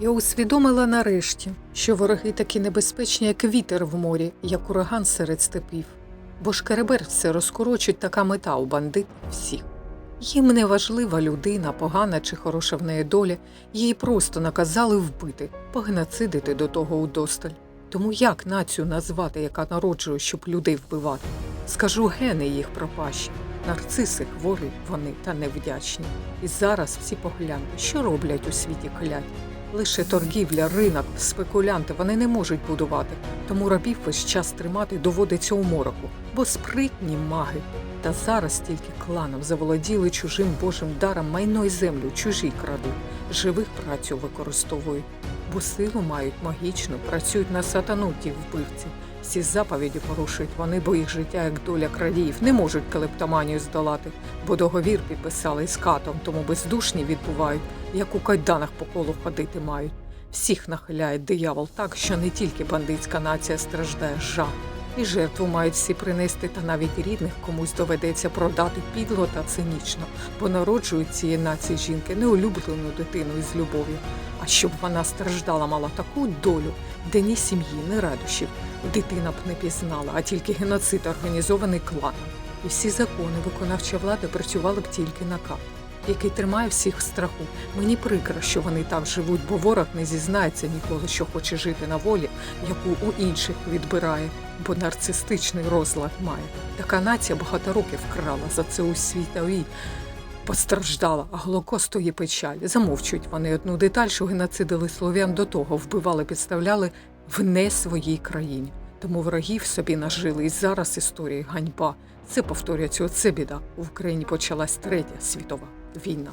Я усвідомила нарешті, що вороги такі небезпечні, як вітер в морі, як ураган серед степів. Бо шкереберці розкорочуть така мета у бандитів всіх. Їм не важлива людина, погана чи хороша в неї доля, її просто наказали вбити, погеноцидити до того удосталь. Тому як націю назвати, яка народжує, щоб людей вбивати? Скажу гени їх пропащі. Нарциси хворі вони та невдячні. І зараз всі погляньте, що роблять у світі кляті. Лише торгівля, ринок, спекулянти вони не можуть будувати, тому рабів весь час тримати доводиться у мороку, бо спритні маги. Та зараз тільки кланом заволоділи чужим божим даром майно й землю, чужі крадуть, живих працю використовують, бо силу мають магічну, працюють на сатану ті вбивці. Всі заповіді порушують вони, бо їх життя, як доля крадіїв, не можуть клептоманію здолати, бо договір підписали із катом, тому бездушні відбувають, як у кайданах по колу ходити мають. Всіх нахиляє диявол так, що не тільки бандитська нація страждає жах. І жертву мають всі принести, та навіть рідних комусь доведеться продати підло та цинічно, бо народжують цієї нації жінки не улюблену дитину із любов'ю, а щоб вона страждала, мала таку долю, де ні сім'ї, ні радощів дитина б не пізнала, а тільки геноцид організований кланом. І всі закони виконавча влада працювали б тільки на кап, який тримає всіх в страху. Мені прикро, що вони так живуть, бо ворог не зізнається ніколи, що хоче жити на волі, яку у інших відбирає, бо нарцистичний розлад має. Така нація багато років крала за це у світовій. Постраждала, а Голокосту є печаль. Замовчують вони одну деталь, що геноцидили слов'ян до того, вбивали, підставляли в не своїй країні. Тому ворогів собі нажили, і зараз історії ганьба. Це повторюється, оце біда. В Україні почалась третя світова війна.